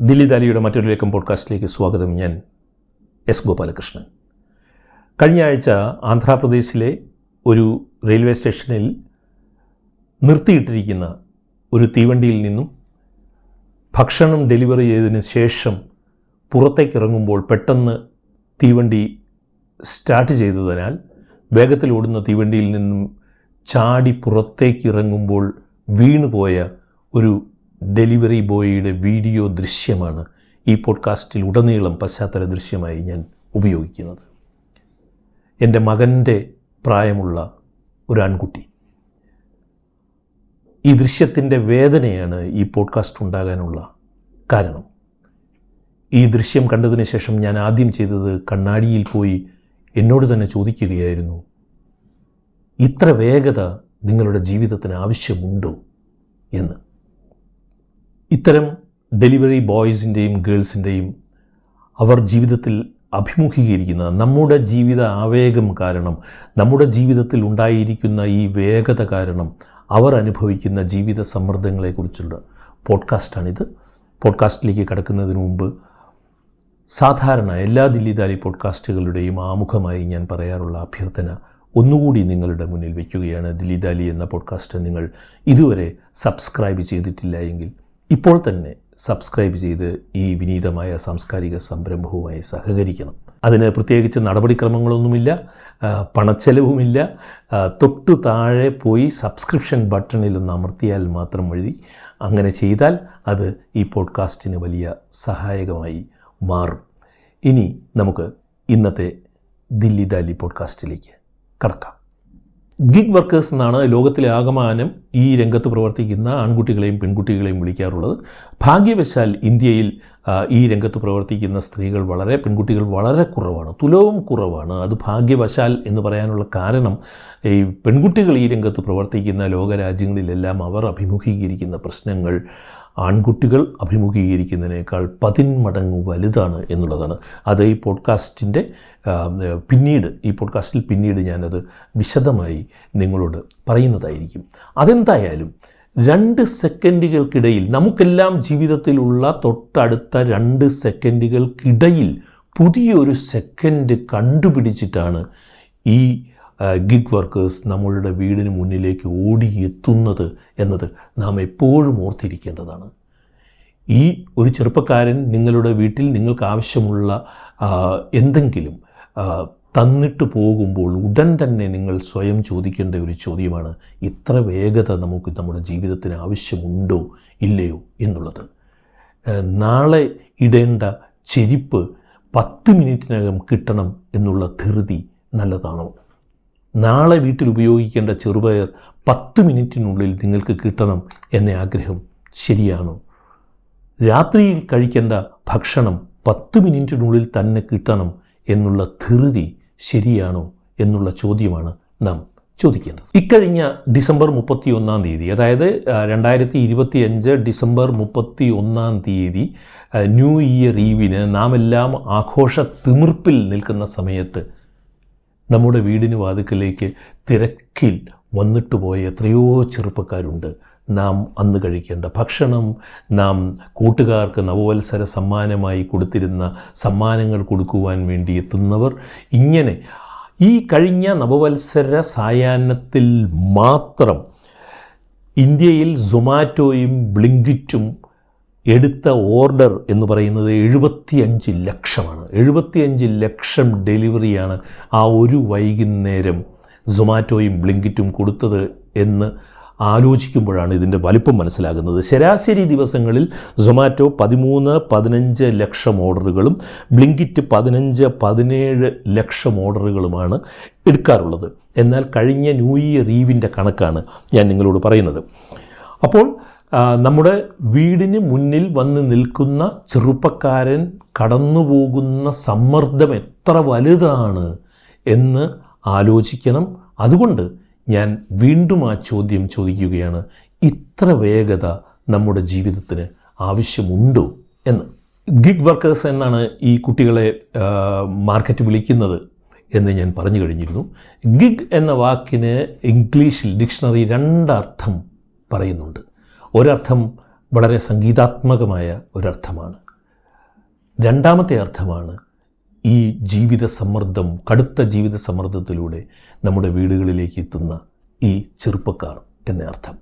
ദില്ലി ദാലിയുടെ മറ്റൊരു ലേഖം പോഡ്കാസ്റ്റിലേക്ക് സ്വാഗതം. ഞാൻ എസ് ഗോപാലകൃഷ്ണൻ. കഴിഞ്ഞ ആഴ്ച ആന്ധ്രാപ്രദേശിലെ ഒരു റെയിൽവേ സ്റ്റേഷനിൽ നിർത്തിയിട്ടിരിക്കുന്ന ഒരു തീവണ്ടിയിൽ നിന്നും ഭക്ഷണം ഡെലിവറി ചെയ്തതിന് ശേഷം പുറത്തേക്ക് ഇറങ്ങുമ്പോൾ പെട്ടെന്ന് തീവണ്ടി സ്റ്റാർട്ട് ചെയ്തതിനാൽ വേഗത്തിൽ ഓടുന്ന തീവണ്ടിയിൽ നിന്നും ചാടി പുറത്തേക്ക് ഇറങ്ങുമ്പോൾ വീണുപോയ ഒരു ഡെലിവറി ബോയിയുടെ വീഡിയോ ദൃശ്യമാണ് ഈ പോഡ്കാസ്റ്റിൽ ഉടനീളം പശ്ചാത്തല ദൃശ്യമായി ഞാൻ ഉപയോഗിക്കുന്നത്. എന്റെ മകന്റെ പ്രായമുള്ള ഒരു ആൺകുട്ടി. ഈ ദൃശ്യത്തിന്റെ വേദനയാണ് ഈ പോഡ്കാസ്റ്റ് ഉണ്ടാകാനുള്ള കാരണം. ഈ ദൃശ്യം കണ്ടതിന് ശേഷം ഞാൻ ആദ്യം ചെയ്തത് കണ്ണാടിയിൽ പോയി എന്നോട് തന്നെ ചോദിക്കുകയായിരുന്നു ഇത്ര വേഗത നിങ്ങളുടെ ജീവിതത്തിന് ആവശ്യമുണ്ടോ? എന്ന്. ഇത്തരം ഡെലിവറി ബോയ്സിന്റെയും ഗേൾസിന്റെയും അവർ ജീവിതത്തിൽ അഭിമുഖീകരിക്കുന്ന നമ്മുടെ ജീവിത ആവേഗം കാരണം നമ്മുടെ ജീവിതത്തിൽ ഉണ്ടായിരിക്കുന്ന ഈ വേഗത കാരണം അവർ അനുഭവിക്കുന്ന ജീവിത സമ്മർദ്ദങ്ങളെക്കുറിച്ചുള്ള പോഡ്കാസ്റ്റാണിത്. പോഡ്കാസ്റ്റിലേക്ക് കടക്കുന്നതിന് മുമ്പ് സാധാരണ എല്ലാ ദില്ലിദാലി പോഡ്കാസ്റ്റുകളുടെയും ആമുഖമായി ഞാൻ പറയാറുള്ള അഭ്യർത്ഥന ഒന്നുകൂടി നിങ്ങളുടെ മുന്നിൽ വയ്ക്കുകയാണ്. ദില്ലിദാലി എന്ന പോഡ്കാസ്റ്റ് നിങ്ങൾ ഇതുവരെ സബ്സ്ക്രൈബ് ചെയ്തിട്ടില്ല എങ്കിൽ ഇപ്പോൾ തന്നെ സബ്സ്ക്രൈബ് ചെയ്ത് ഈ വിനീതമായ സാംസ്കാരിക സംരംഭവുമായി സഹകരിക്കണം. അതിന് പ്രത്യേകിച്ച് നടപടിക്രമങ്ങളൊന്നുമില്ല പണച്ചെലവുമില്ല. തൊട്ടു താഴെ പോയി സബ്സ്ക്രിപ്ഷൻ ബട്ടണിൽ ഒന്ന് അമർത്തിയാൽ മാത്രം മതി. അങ്ങനെ ചെയ്താൽ അത് ഈ പോഡ്കാസ്റ്റിന് വലിയ സഹായകമായി മാറും. ഇനി നമുക്ക് ഇന്നത്തെ ദില്ലി ദാലി പോഡ്കാസ്റ്റിലേക്ക് കടക്കാം. ഗിഗ് വർക്കേഴ്സ് എന്നാണ് ലോകത്തിലെ ആകമാനം ഈ രംഗത്ത് പ്രവർത്തിക്കുന്ന ആൺകുട്ടികളെയും പെൺകുട്ടികളെയും വിളിക്കാറുള്ളത്. ഭാഗ്യവശാൽ ഇന്ത്യയിൽ ഈ രംഗത്ത് പ്രവർത്തിക്കുന്ന സ്ത്രീകൾ വളരെ പെൺകുട്ടികൾ വളരെ കുറവാണ് തുലവും കുറവാണ്. അത് ഭാഗ്യവശാൽ എന്ന് പറയാനുള്ള കാരണം ഈ പെൺകുട്ടികൾ ഈ രംഗത്ത് പ്രവർത്തിക്കുന്ന ലോകരാജ്യങ്ങളിലെല്ലാം അവർ അഭിമുഖീകരിക്കുന്ന പ്രശ്നങ്ങൾ ആൺകുട്ടികൾ അഭിമുഖീകരിക്കുന്നതിനേക്കാൾ പതിന്മടങ്ങ് വലുതാണ് എന്നുള്ളതാണ്. അത് ഈ പോഡ്കാസ്റ്റിന്റെ പിന്നീട് ഈ പോഡ്കാസ്റ്റിൽ പിന്നീട് ഞാനത് വിശദമായി നിങ്ങളോട് പറയുന്നതായിരിക്കും. അതെന്തായാലും രണ്ട് സെക്കൻഡുകൾക്കിടയിൽ നമുക്കെല്ലാം ജീവിതത്തിലുള്ള തൊട്ടടുത്ത രണ്ട് സെക്കൻഡുകൾക്കിടയിൽ പുതിയൊരു സെക്കൻഡ് കണ്ടുപിടിച്ചിട്ടാണ് ഈ ഗിഗ് വർക്കേഴ്സ് നമ്മളുടെ വീടിന് മുന്നിലേക്ക് ഓടിയെത്തുന്നത് എന്നത് നാം എപ്പോഴും ഓർത്തിരിക്കേണ്ടതാണ്. ഈ ഒരു ചെറുപ്പക്കാരൻ നിങ്ങളുടെ വീട്ടിൽ നിങ്ങൾക്ക് ആവശ്യമുള്ള എന്തെങ്കിലും തന്നിട്ട് പോകുമ്പോൾ ഉടൻ തന്നെ നിങ്ങൾ സ്വയം ചോദിക്കേണ്ട ഒരു ചോദ്യമാണ് ഇത്ര വേഗത നമുക്ക് നമ്മുടെ ജീവിതത്തിന് ആവശ്യമുണ്ടോ ഇല്ലയോ എന്നുള്ളത്. നാളെ ഇടേണ്ട ചെരിപ്പ് പത്ത് മിനിറ്റിനകം കിട്ടണം എന്നുള്ള ധൃതി നല്ലതാണോ? നാളെ വീട്ടിൽ ഉപയോഗിക്കേണ്ട ചെറുപയർ പത്ത് മിനിറ്റിനുള്ളിൽ നിങ്ങൾക്ക് കിട്ടണം എന്ന ആഗ്രഹം ശരിയാണോ? രാത്രിയിൽ കഴിക്കേണ്ട ഭക്ഷണം പത്ത് മിനിറ്റിനുള്ളിൽ തന്നെ കിട്ടണം എന്നുള്ള ധൃതി ശരിയാണോ എന്നുള്ള ചോദ്യമാണ് നാം ചോദിക്കേണ്ടത്. ഇക്കഴിഞ്ഞ ഡിസംബർ മുപ്പത്തി ഒന്നാം തീയതി അതായത് രണ്ടായിരത്തി ഇരുപത്തി അഞ്ച് ഡിസംബർ മുപ്പത്തി ഒന്നാം തീയതി ന്യൂ ഇയർ ഈവിന് നാം എല്ലാം ആഘോഷ തിമിർപ്പിൽ നിൽക്കുന്ന സമയത്ത് നമ്മുടെ വീടിന് വാതുക്കലേക്ക് തിരക്കിൽ വന്നിട്ട് പോയ എത്രയോ ചെറുപ്പക്കാരുണ്ട്. നാം അന്ന് കഴിക്കേണ്ട ഭക്ഷണം നാം കൂട്ടുകാർക്ക് നവവത്സര സമ്മാനമായി കൊടുത്തിരുന്ന സമ്മാനങ്ങൾ കൊടുക്കുവാൻ വേണ്ടി എത്തുന്നവർ ഇങ്ങനെ ഈ കഴിഞ്ഞ നവവത്സര സായാഹ്നത്തിൽ മാത്രം ഇന്ത്യയിൽ സൊമാറ്റോയും ബ്ലിങ്കിറ്റും എടുത്ത ഓർഡർ എന്ന് പറയുന്നത് എഴുപത്തിയഞ്ച് ലക്ഷമാണ്. എഴുപത്തിയഞ്ച് ലക്ഷം ഡെലിവറിയാണ് ആ ഒരു വൈകുന്നേരം സൊമാറ്റോയും ബ്ലിങ്കിറ്റും കൊടുത്തത് എന്ന് ആലോചിക്കുമ്പോഴാണ് ഇതിന്റെ വലിപ്പം മനസ്സിലാകുന്നത്. ശരാശരി ദിവസങ്ങളിൽ സൊമാറ്റോ പതിമൂന്ന് പതിനഞ്ച് ലക്ഷം ഓർഡറുകളും ബ്ലിങ്കിറ്റ് പതിനഞ്ച് പതിനേഴ് ലക്ഷം ഓർഡറുകളുമാണ് എടുക്കാറുള്ളത്. എന്നാൽ കഴിഞ്ഞ ന്യൂ ഇയർ ഈവിന്റെ കണക്കാണ് ഞാൻ നിങ്ങളോട് പറയുന്നത്. അപ്പോൾ നമ്മുടെ വീടിന് മുന്നിൽ വന്ന് നിൽക്കുന്ന ചെറുപ്പക്കാരൻ കടന്നുപോകുന്ന സമ്മർദ്ദം എത്ര വലുതാണ് എന്ന് ആലോചിക്കണം. അതുകൊണ്ട് ഞാൻ വീണ്ടും ആ ചോദ്യം ചോദിക്കുകയാണ്. ഇത്ര വേഗത നമ്മുടെ ജീവിതത്തിന് ആവശ്യമുണ്ടോ എന്ന്. ഗിഗ് വർക്കേഴ്സ് എന്നാണ് ഈ കുട്ടികളെ മാർക്കറ്റ് വിളിക്കുന്നത് എന്ന് ഞാൻ പറഞ്ഞു കഴിഞ്ഞിരുന്നു. ഗിഗ് എന്ന വാക്കിന് ഇംഗ്ലീഷിൽ ഡിക്ഷണറി രണ്ടർത്ഥം പറയുന്നുണ്ട്. ഒരർത്ഥം വളരെ സംഗീതാത്മകമായ ഒരർത്ഥമാണ്. രണ്ടാമത്തെ അർത്ഥമാണ് ഈ ജീവിത സമ്മർദ്ദം കടുത്ത ജീവിത സമ്മർദ്ദത്തിലൂടെ നമ്മുടെ വീടുകളിലേക്ക് എത്തുന്ന ഈ ചെറുപ്പക്കാർ എന്ന അർത്ഥം.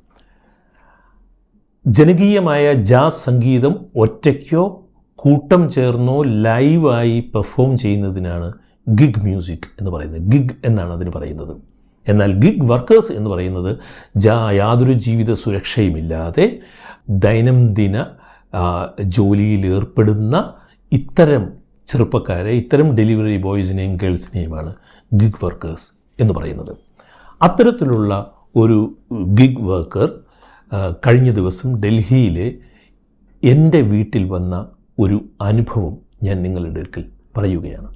ജനകീയമായ ജാസ് സംഗീതം ഒറ്റയ്ക്കോ കൂട്ടം ചേർന്നോ ലൈവായി പെർഫോം ചെയ്യുന്നതിനാണ് ഗിഗ് മ്യൂസിക് എന്ന് പറയുന്നത്. ഗിഗ് എന്നാണ് അതിന് പറയുന്നത്. എന്നാൽ ഗിഗ് വർക്കേഴ്സ് എന്ന് പറയുന്നത് ജാ യാതൊരു ജീവിത സുരക്ഷയുമില്ലാതെ ദൈനംദിന ജോലിയിൽ ഏർപ്പെടുന്ന ഇത്തരം ചെറുപ്പക്കാരെ ഇത്തരം ഡെലിവറി ബോയ്സിനെയും ഗേൾസിനെയുമാണ് ഗിഗ് വർക്കേഴ്സ് എന്ന് പറയുന്നത്. അത്തരത്തിലുള്ള ഒരു ഗിഗ് വർക്കർ കഴിഞ്ഞ ദിവസം ഡൽഹിയിലെ എന്റെ വീട്ടിൽ വന്ന ഒരു അനുഭവം ഞാൻ നിങ്ങളുടെ അടുക്കൽ പറയുകയാണ്.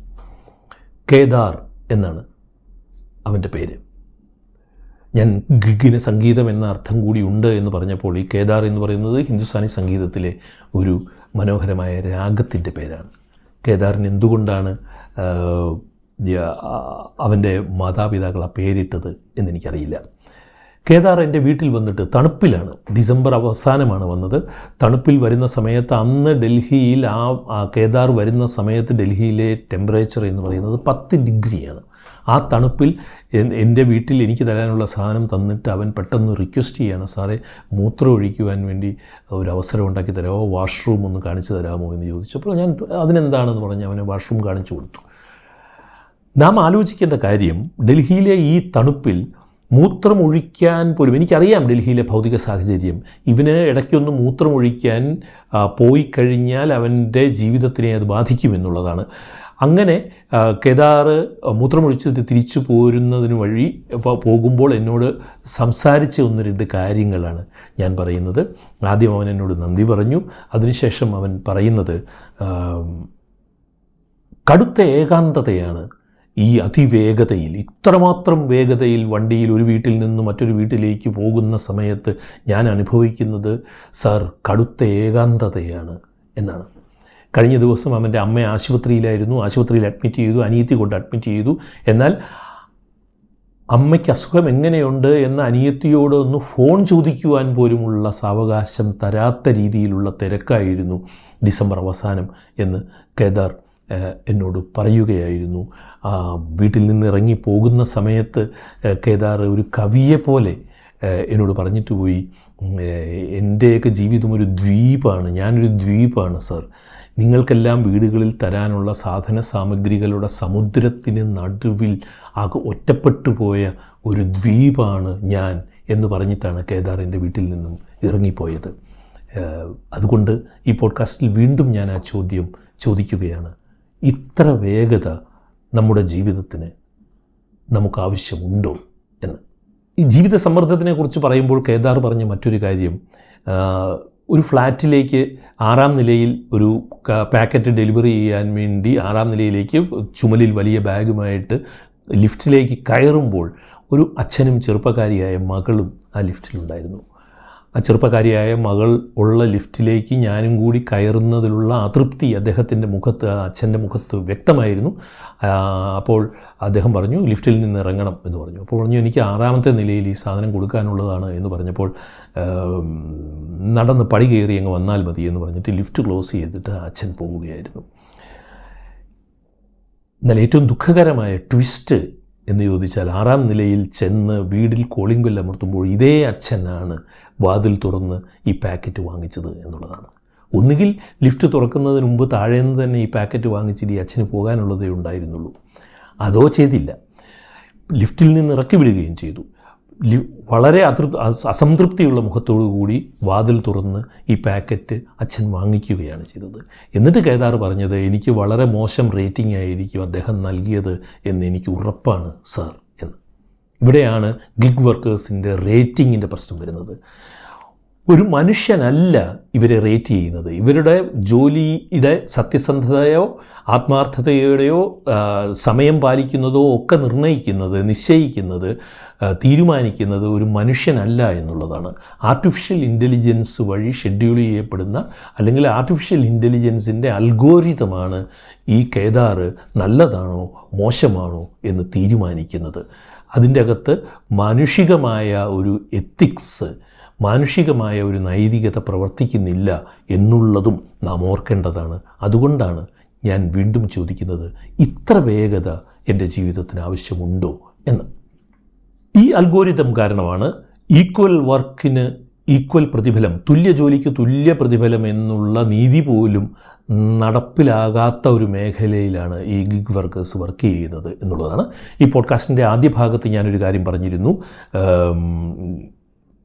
കേദാർ എന്നാണ് അവന്റെ പേര്. ഞാൻ ഗിഗിന് സംഗീതം എന്ന അർത്ഥം കൂടി ഉണ്ട് എന്ന് പറഞ്ഞപ്പോൾ ഈ കേദാർ എന്ന് പറയുന്നത് ഹിന്ദുസ്ഥാനി സംഗീതത്തിലെ ഒരു മനോഹരമായ രാഗത്തിന്റെ പേരാണ്. കേദാറിന് എന്തുകൊണ്ടാണ് അവന്റെ മാതാപിതാക്കൾ ആ പേരിട്ടത് എന്നെനിക്കറിയില്ല. കേദാർ എന്റെ വീട്ടിൽ വന്നിട്ട് തണുപ്പിലാണ്. ഡിസംബർ അവസാനമാണ് വന്നത്. തണുപ്പിൽ വരുന്ന സമയത്ത് അന്ന് ഡൽഹിയിൽ ആ കേദാർ വരുന്ന സമയത്ത് ഡൽഹിയിലെ ടെമ്പറേച്ചർ എന്ന് പറയുന്നത് പത്ത് ഡിഗ്രിയാണ്. ആ തണുപ്പിൽ എന്റെ വീട്ടിൽ എനിക്ക് തരാനുള്ള സാധനം തന്നിട്ട് അവൻ പെട്ടെന്ന് റിക്വസ്റ്റ് ചെയ്യാണ് സാറേ മൂത്രം ഒഴിക്കുവാൻ വേണ്ടി ഒരു അവസരം ഉണ്ടാക്കി തരാമോ? വാഷ്റൂം ഒന്ന് കാണിച്ചു തരാമോ? എന്ന് ചോദിച്ചപ്പോൾ ഞാൻ അതിനെന്താണെന്ന് പറഞ്ഞ് അവനെ വാഷ്റൂം കാണിച്ചു കൊടുത്തു. നാം ആലോചിക്കേണ്ട കാര്യം ഡൽഹിയിലെ ഈ തണുപ്പിൽ മൂത്രം ഒഴിക്കാൻ പോലും എനിക്കറിയാം ഡൽഹിയിലെ ഭൗതിക സാഹചര്യം ഇവന് ഇടയ്ക്കൊന്ന് മൂത്രം ഒഴിക്കാൻ പോയി കഴിഞ്ഞാൽ അവന്റെ ജീവിതത്തിനെ അത് ബാധിക്കുമെന്നുള്ളതാണ് അങ്ങനെ ആ, കേദാർ മൂത്രമൊഴിച്ച് തിരിച്ചു പോരുന്നതിന് വഴി പോകുമ്പോൾ എന്നോട് സംസാരിച്ച ഒന്ന് രണ്ട് കാര്യങ്ങളാണ് ഞാൻ പറയുന്നത്. ആദ്യം അവൻ എന്നോട് നന്ദി പറഞ്ഞു. അതിനുശേഷം അവൻ പറയുന്നത് കടുത്ത ഏകാന്തതയാണ് ഈ അതിവേഗതയിൽ. ഇത്രമാത്രം വേഗതയിൽ വണ്ടിയിൽ ഒരു വീട്ടിൽ നിന്ന് മറ്റൊരു വീട്ടിലേക്ക് പോകുന്ന സമയത്ത് ഞാൻ അനുഭവിക്കുന്നത് സാർ കടുത്ത ഏകാന്തതയാണ് എന്നാണ്. കഴിഞ്ഞ ദിവസം അവന്റെ അമ്മ ആശുപത്രിയിലായിരുന്നു. ആശുപത്രിയിൽ അഡ്മിറ്റ് ചെയ്തു. അനിയത്തി കൊണ്ട് അഡ്മിറ്റ് ചെയ്തു. എന്നാൽ അമ്മയ്ക്ക് അസുഖം എങ്ങനെയുണ്ട് എന്ന് അനിയത്തിയോട് ഒന്ന് ഫോൺ ചോദിക്കുവാൻ പോലുമുള്ള സാവകാശം തരാത്ത രീതിയിലുള്ള തിരക്കായിരുന്നു ഡിസംബർ അവസാനം എന്ന് കേദാർ എന്നോട് പറയുകയായിരുന്നു. വീട്ടിൽ നിന്ന് ഇറങ്ങി പോകുന്ന സമയത്ത് കേദാർ ഒരു കവിയെ പോലെ എന്നോട് പറഞ്ഞിട്ട് പോയി എന്റെയൊക്കെ ജീവിതം ഒരു ദ്വീപാണ് ഞാനൊരു ദ്വീപാണ് സർ. നിങ്ങൾക്കെല്ലാം വീടുകളിൽ തരാനുള്ള സാധന സാമഗ്രികളുടെ സമുദ്രത്തിന് നടുവിൽ ആകെ ഒറ്റപ്പെട്ടു പോയ ഒരു ദ്വീപാണ് ഞാൻ എന്ന് പറഞ്ഞിട്ടാണ് കേദാറിന്റെ വീട്ടിൽ നിന്നും ഇറങ്ങിപ്പോയത്. അതുകൊണ്ട് ഈ പോഡ്കാസ്റ്റിൽ വീണ്ടും ഞാൻ ആ ചോദ്യം ചോദിക്കുകയാണ്. ഇത്ര വേഗത നമ്മുടെ ജീവിതത്തിന് നമുക്ക് ആവശ്യമുണ്ടോ എന്ന്. ഈ ജീവിത സമ്മർദ്ദത്തിനെ കുറിച്ച് പറയുമ്പോൾ കേദാർ പറഞ്ഞ മറ്റൊരു കാര്യം ഒരു ഫ്ലാറ്റിലേക്ക് ആറാം നിലയിൽ ഒരു പാക്കറ്റ് ഡെലിവറി ചെയ്യാൻ വേണ്ടി ആറാം നിലയിലേക്ക് ചുമലിൽ വലിയ ബാഗുമായിട്ട് ലിഫ്റ്റിലേക്ക് കയറുമ്പോൾ ഒരു അച്ഛനും ചെറുപ്പക്കാരിയായ മകളും ആ ലിഫ്റ്റിലുണ്ടായിരുന്നു. ആ ചെറുപ്പക്കാരിയായ മകൾ ഉള്ള ലിഫ്റ്റിലേക്ക് ഞാനും കൂടി കയറുന്നതിലുള്ള അതൃപ്തി അദ്ദേഹത്തിന്റെ മുഖത്ത് അച്ഛന്റെ മുഖത്ത് വ്യക്തമായിരുന്നു. അപ്പോൾ അദ്ദേഹം പറഞ്ഞു ലിഫ്റ്റിൽ നിന്ന് ഇറങ്ങണം എന്ന് പറഞ്ഞു. അപ്പോൾ പറഞ്ഞു എനിക്ക് ആറാമത്തെ നിലയിൽ ഈ സാധനം കൊടുക്കാനുള്ളതാണ് എന്ന് പറഞ്ഞപ്പോൾ നടന്ന് പടി കയറി അങ്ങ് വന്നാൽ മതി എന്ന് പറഞ്ഞിട്ട് ലിഫ്റ്റ് ക്ലോസ് ചെയ്തിട്ട് അച്ഛൻ പോവുകയായിരുന്നു എന്നാൽ ഏറ്റവും ദുഃഖകരമായ ട്വിസ്റ്റ് എന്ന് ചോദിച്ചാൽ ആറാം നിലയിൽ ചെന്ന് വീടിൽ കോളിംഗ് ബെല്ല് അമർത്തുമ്പോൾ ഇതേ അച്ഛനാണ് വാതിൽ തുറന്ന് ഈ പാക്കറ്റ് വാങ്ങിച്ചത് എന്നുള്ളതാണ്. ഒന്നുകിൽ ലിഫ്റ്റ് തുറക്കുന്നതിന് മുമ്പ് താഴെ നിന്ന് തന്നെ ഈ പാക്കറ്റ് വാങ്ങിച്ചിട്ട് ഈ അച്ഛന് പോകാനുള്ളതേ ഉണ്ടായിരുന്നുള്ളൂ. അതോ ചെയ്തില്ല. ലിഫ്റ്റിൽ നിന്ന് ഇറക്കി വിടുകയും ചെയ്തു. വളരെ അതൃ അസ- അസംതൃപ്തിയുള്ള മുഖത്തോടു കൂടി വാതിൽ തുറന്ന് ഈ പാക്കറ്റ് അച്ഛൻ വാങ്ങിക്കുകയാണ് ചെയ്തത്. എന്നിട്ട് കേദാർ പറഞ്ഞത് എനിക്ക് വളരെ മോശം റേറ്റിംഗ് ആയിരിക്കും അദ്ദേഹം നൽകിയത് എന്ന് എനിക്ക് ഉറപ്പാണ് സാർ എന്ന്. ഇവിടെയാണ് ഗിഗ് വർക്കേഴ്സിന്റെ റേറ്റിങ്ങിന്റെ പ്രശ്നം വരുന്നത്. ഒരു മനുഷ്യനല്ല ഇവരെ റേറ്റ് ചെയ്യുന്നത്. ഇവരുടെ ജോലിയുടെ സത്യസന്ധതയോ ആത്മാർത്ഥതയുടെയോ സമയം പാലിക്കുന്നതോ ഒക്കെ നിർണയിക്കുന്നത് നിശ്ചയിക്കുന്നത് തീരുമാനിക്കുന്നത് ഒരു മനുഷ്യനല്ല എന്നുള്ളതാണ്. ആർട്ടിഫിഷ്യൽ ഇന്റലിജൻസ് വഴി ഷെഡ്യൂൾ ചെയ്യപ്പെടുന്ന അല്ലെങ്കിൽ ആർട്ടിഫിഷ്യൽ ഇന്റലിജൻസിന്റെ അൽഗോരിതമാണ് ഈ കേദാറ് നല്ലതാണോ മോശമാണോ എന്ന് തീരുമാനിക്കുന്നത്. അതിന്റെ അകത്ത് മാനുഷികമായ ഒരു എത്തിക്സ് മാനുഷികമായ ഒരു നൈതികത പ്രവർത്തിക്കുന്നില്ല എന്നുള്ളതും നാം ഓർക്കേണ്ടതാണ്. അതുകൊണ്ടാണ് ഞാൻ വീണ്ടും ചോദിക്കുന്നത് ഇത്ര വേഗത എന്റെ ജീവിതത്തിന് ആവശ്യമുണ്ടോ എന്ന്. ഈ അൽഗോരിതം കാരണമാണ് ഈക്വൽ വർക്കിന് ഈക്വൽ പ്രതിഫലം തുല്യ ജോലിക്ക് തുല്യ പ്രതിഫലം എന്നുള്ള നീതി പോലും നടപ്പിലാകാത്ത ഒരു മേഖലയിലാണ് ഈ ഗിഗ് വർക്കേഴ്സ് വർക്ക് ചെയ്യുന്നത് എന്നുള്ളതാണ്. ഈ പോഡ്കാസ്റ്റിന്റെ ആദ്യ ഭാഗത്ത് ഞാനൊരു കാര്യം പറഞ്ഞിരുന്നു.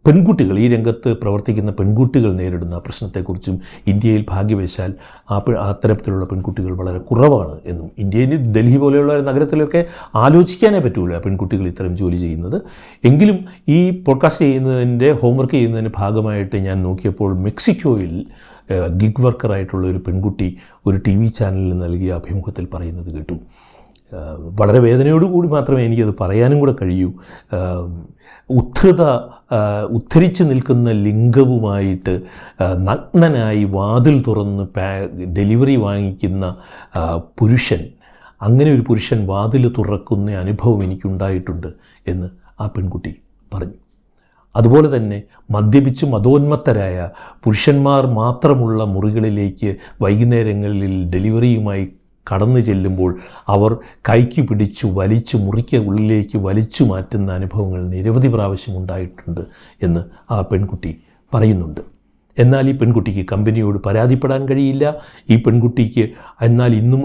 പെൺകുട്ടികൾ ഈ രംഗത്ത് പ്രവർത്തിക്കുന്ന പെൺകുട്ടികൾ നേരിടുന്ന പ്രശ്നത്തെക്കുറിച്ചും ഇന്ത്യയിൽ ഭാഗ്യവശാൽ ആ അത്തരത്തിലുള്ള പെൺകുട്ടികൾ വളരെ കുറവാണ് എന്നും ഇന്ത്യയിൽ ഡൽഹി പോലെയുള്ള നഗരത്തിലൊക്കെ ആലോചിക്കാനേ പറ്റൂല പെൺകുട്ടികൾ ഇത്തരം ജോലി ചെയ്യുന്നത്. എങ്കിലും ഈ പോഡ്കാസ്റ്റ് ചെയ്യുന്നതിന്റെ ഹോംവർക്ക് ചെയ്യുന്നതിന്റെ ഭാഗമായിട്ട് ഞാൻ നോക്കിയപ്പോൾ മെക്സിക്കോയിൽ ഗിഗ് വർക്കറായിട്ടുള്ള ഒരു പെൺകുട്ടി ഒരു ടി വി ചാനലിൽ നൽകിയ അഭിമുഖത്തിൽ പറയുന്നത് കേട്ടു. വളരെ വേദനയോടുകൂടി മാത്രമേ എനിക്കത് പറയാനും കൂടെ കഴിയൂ. ഉദ്ധൃത ഉദ്ധരിച്ച് നിൽക്കുന്ന ലിംഗവുമായിട്ട് നഗ്നനായി വാതിൽ തുറന്ന് ഡെലിവറി വാങ്ങിക്കുന്ന പുരുഷൻ അങ്ങനെ ഒരു പുരുഷൻ വാതിൽ തുറക്കുന്ന അനുഭവം എനിക്കുണ്ടായിട്ടുണ്ട് എന്ന് ആ പെൺകുട്ടി പറഞ്ഞു. അതുപോലെ തന്നെ മദ്യപിച്ച് മതോന്മത്തരായ പുരുഷന്മാർ മാത്രമുള്ള മുറികളിലേക്ക് വൈകുന്നേരങ്ങളിൽ ഡെലിവറിയുമായി കടന്നു ചെല്ലുമ്പോൾ അവർ കൈക്ക് പിടിച്ചു വലിച്ചു മുറിക്ക് ഉള്ളിലേക്ക് വലിച്ചു മാറ്റുന്ന അനുഭവങ്ങൾ നിരവധി പ്രാവശ്യം ഉണ്ടായിട്ടുണ്ട് എന്ന് ആ പെൺകുട്ടി പറയുന്നുണ്ട്. എന്നാൽ ഈ പെൺകുട്ടിക്ക് കമ്പനിയോട് പരാതിപ്പെടാൻ കഴിയില്ല. ഈ പെൺകുട്ടിക്ക് എന്നാൽ ഇന്നും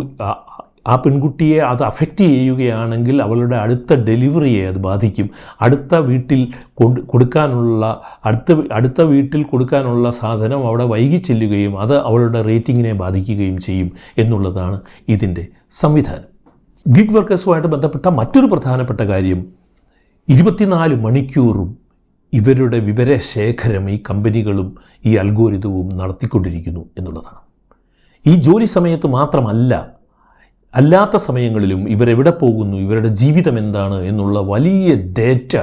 ആ- പെൺകുട്ടിയെ അത് അഫക്റ്റ് ചെയ്യുകയാണെങ്കിൽ അവളുടെ അടുത്ത ഡെലിവറിയെ അത് ബാധിക്കും. അടുത്ത വീട്ടിൽ കൊടുക്കാനുള്ള അടുത്ത അടുത്ത വീട്ടിൽ കൊടുക്കാനുള്ള സാധനം അവിടെ വൈകി ചെല്ലുകയും അത് അവളുടെ റേറ്റിങ്ങിനെ ബാധിക്കുകയും ചെയ്യും എന്നുള്ളതാണ് ഇതിന്റെ സംവിധാനം. ഗിഗ് വർക്കേഴ്സുമായിട്ട് ബന്ധപ്പെട്ട മറ്റൊരു പ്രധാനപ്പെട്ട കാര്യം ഇരുപത്തിനാല് മണിക്കൂറും ഇവരുടെ വിവരശേഖരം ഈ കമ്പനികളും ഈ അൽഗോരിതവും നടത്തിക്കൊണ്ടിരിക്കുന്നു എന്നുള്ളതാണ്. ഈ ജോലി സമയത്ത് മാത്രമല്ല അല്ലാത്ത സമയങ്ങളിലും ഇവരെവിടെ പോകുന്നു ഇവരുടെ ജീവിതം എന്താണ് എന്നുള്ള വലിയ ഡേറ്റ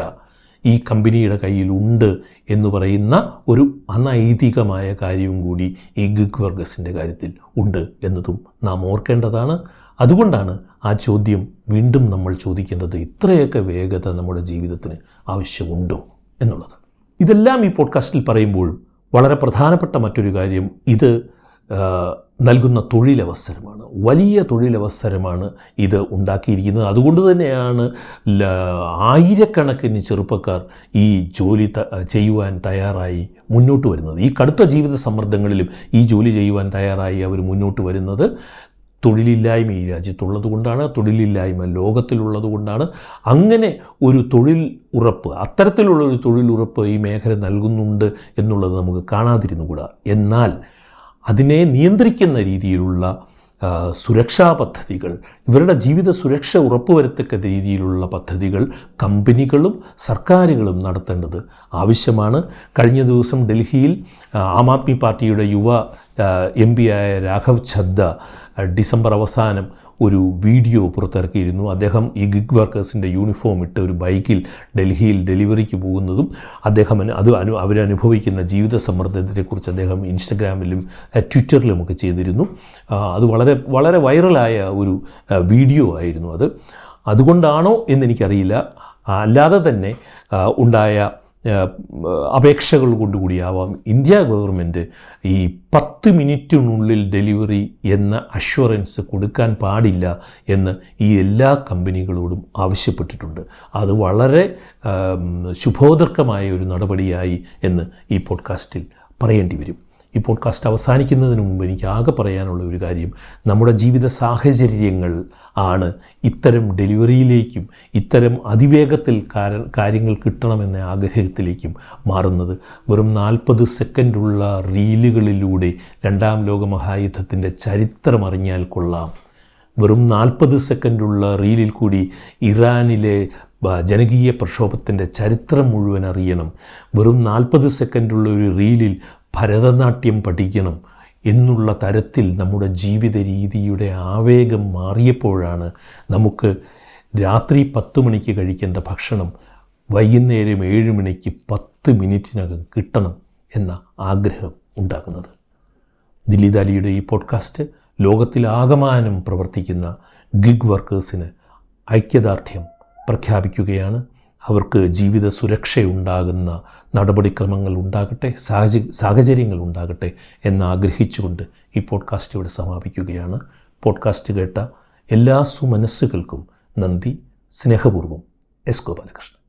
ഈ കമ്പനിയുടെ കയ്യിൽ ഉണ്ട് എന്ന് പറയുന്ന ഒരു അനൈതികമായ കാര്യവും കൂടി ഈ ഗിഗ് വർഗസിന്റെ കാര്യത്തിൽ ഉണ്ട് എന്നതും നാം ഓർക്കേണ്ടതാണ്. അതുകൊണ്ടാണ് ആ ചോദ്യം വീണ്ടും നമ്മൾ ചോദിക്കേണ്ടത് ഇത്രയൊക്കെ വേഗത നമ്മുടെ ജീവിതത്തിന് ആവശ്യമുണ്ടോ എന്നുള്ളത്. ഇതെല്ലാം ഈ പോഡ്കാസ്റ്റിൽ പറയുമ്പോൾ വളരെ പ്രധാനപ്പെട്ട മറ്റൊരു കാര്യം ഇത് നൽകുന്ന തൊഴിലവസരമാണ്. വലിയ തൊഴിലവസരമാണ് ഇത് ഉണ്ടാക്കിയിരിക്കുന്നത്. അതുകൊണ്ട് തന്നെയാണ് ആയിരക്കണക്കിന് ചെറുപ്പക്കാർ ഈ ജോലി ചെയ്യുവാൻ തയ്യാറായി മുന്നോട്ട് വരുന്നത്. ഈ കടുത്ത ജീവിത സമ്മർദ്ദങ്ങളിലും ഈ ജോലി ചെയ്യുവാൻ തയ്യാറായി അവർ മുന്നോട്ട് വരുന്നത് തൊഴിലില്ലായ്മ ഈ രാജ്യത്തുള്ളത് കൊണ്ടാണ് തൊഴിലില്ലായ്മ ലോകത്തിലുള്ളത് കൊണ്ടാണ് അങ്ങനെ ഒരു തൊഴിൽ ഉറപ്പ് അത്തരത്തിലുള്ള ഒരു തൊഴിലുറപ്പ് ഈ മേഖല നൽകുന്നുണ്ട് എന്നുള്ളത് നമുക്ക് കാണാതിരുന്നുകൂടാ. എന്നാൽ അതിനെ നിയന്ത്രിക്കുന്ന രീതിയിലുള്ള സുരക്ഷാ പദ്ധതികൾ ഇവരുടെ ജീവിത സുരക്ഷ ഉറപ്പുവരത്തക്ക രീതിയിലുള്ള പദ്ധതികൾ കമ്പനികളും സർക്കാരുകളും നടത്തേണ്ടത് ആവശ്യമാണ്. കഴിഞ്ഞ ദിവസം ഡൽഹിയിൽ ആ, ആദ്മി പാർട്ടിയുടെ യുവ എം പി ആയ രാഘവ് ഛദ്ദ ഡിസംബർ അവസാനം ഒരു വീഡിയോ പുറത്തിറക്കിയിരുന്നു. അദ്ദേഹം ഈ ഗിഗ് വർക്കേഴ്സിന്റെ യൂണിഫോം ഇട്ട് ഒരു ബൈക്കിൽ ഡൽഹിയിൽ ഡെലിവറിക്ക് പോകുന്നതും അദ്ദേഹം അത് അനു അവരനുഭവിക്കുന്ന ജീവിത സമ്മർദ്ദത്തെക്കുറിച്ച് അദ്ദേഹം ഇൻസ്റ്റഗ്രാമിലും ട്വിറ്ററിലും ട്വിറ്ററിലുമൊക്കെ ചെയ്തിരുന്നു. അത് വളരെ വളരെ വൈറലായ ഒരു വീഡിയോ ആയിരുന്നു അത്. അതുകൊണ്ടാണോ എന്നെനിക്കറിയില്ല. അല്ലാതെ തന്നെ ഉണ്ടായ അപേക്ഷകൾ കൊണ്ടുകൂടിയാവാം. ഇന്ത്യ ഗവൺമെന്റ് ഈ പത്ത് മിനിറ്റിനുള്ളിൽ ഡെലിവറി എന്ന അഷ്വറൻസ് കൊടുക്കാൻ പാടില്ല എന്ന് ഈ എല്ലാ കമ്പനികളോടും ആവശ്യപ്പെട്ടിട്ടുണ്ട്. അത് വളരെ ശുഭോദർക്കമായ ഒരു നടപടിയായി എന്ന് ഈ പോഡ്കാസ്റ്റിൽ പറയേണ്ടി വരും. ഈ പോഡ്കാസ്റ്റ് അവസാനിക്കുന്നതിന് മുമ്പ് എനിക്ക് ആകെ പറയാനുള്ള ഒരു കാര്യം നമ്മുടെ ജീവിത സാഹചര്യങ്ങൾ ആണ് ഇത്തരം ഡെലിവറിയിലേക്കും ഇത്തരം അതിവേഗത്തിൽ കാര്യങ്ങൾ കിട്ടണമെന്ന ആഗ്രഹത്തിലേക്കും മാറുന്നത്. വെറും നാൽപ്പത് സെക്കൻഡുള്ള റീലുകളിലൂടെ രണ്ടാം ലോക മഹായുദ്ധത്തിന്റെ ചരിത്രം അറിഞ്ഞാൽ കൊള്ളാം. വെറും നാൽപ്പത് സെക്കൻഡുള്ള റീലിൽ കൂടി ഇറാനിലെ ജനകീയ പ്രക്ഷോഭത്തിന്റെ ചരിത്രം മുഴുവൻ അറിയണം. വെറും നാൽപ്പത് സെക്കൻഡുള്ള ഒരു റീലിൽ ഭരതനാട്യം പഠിക്കണം എന്നുള്ള തരത്തിൽ നമ്മുടെ ജീവിത രീതിയുടെ ആവേഗം മാറിയപ്പോഴാണ് നമുക്ക് രാത്രി പത്ത് മണിക്ക് കഴിക്കേണ്ട ഭക്ഷണം വൈകുന്നേരം ഏഴ് മണിക്ക് പത്ത് മിനിറ്റിനകം കിട്ടണം എന്ന ആഗ്രഹം ഉണ്ടാകുന്നത്. ദില്ലിദാലിയുടെ ഈ പോഡ്കാസ്റ്റ് ലോകത്തിലാകമാനം പ്രവർത്തിക്കുന്ന ഗിഗ് വർക്കേഴ്സിന് ഐക്യദാർഢ്യം പ്രഖ്യാപിക്കുകയാണ്. അവർക്ക് ജീവിത സുരക്ഷയുണ്ടാകുന്ന നടപടിക്രമങ്ങൾ ഉണ്ടാകട്ടെ സാഹച സാഹചര്യങ്ങൾ ഉണ്ടാകട്ടെ എന്ന് ആഗ്രഹിച്ചുകൊണ്ട് ഈ പോഡ്കാസ്റ്റ് ഇവിടെ സമാപിക്കുകയാണ്. പോഡ്കാസ്റ്റ് കേട്ട എല്ലാ സുമനസ്സുകൾക്കും നന്ദി സ്നേഹപൂർവം. എസ് ഗോപാലകൃഷ്ണൻ.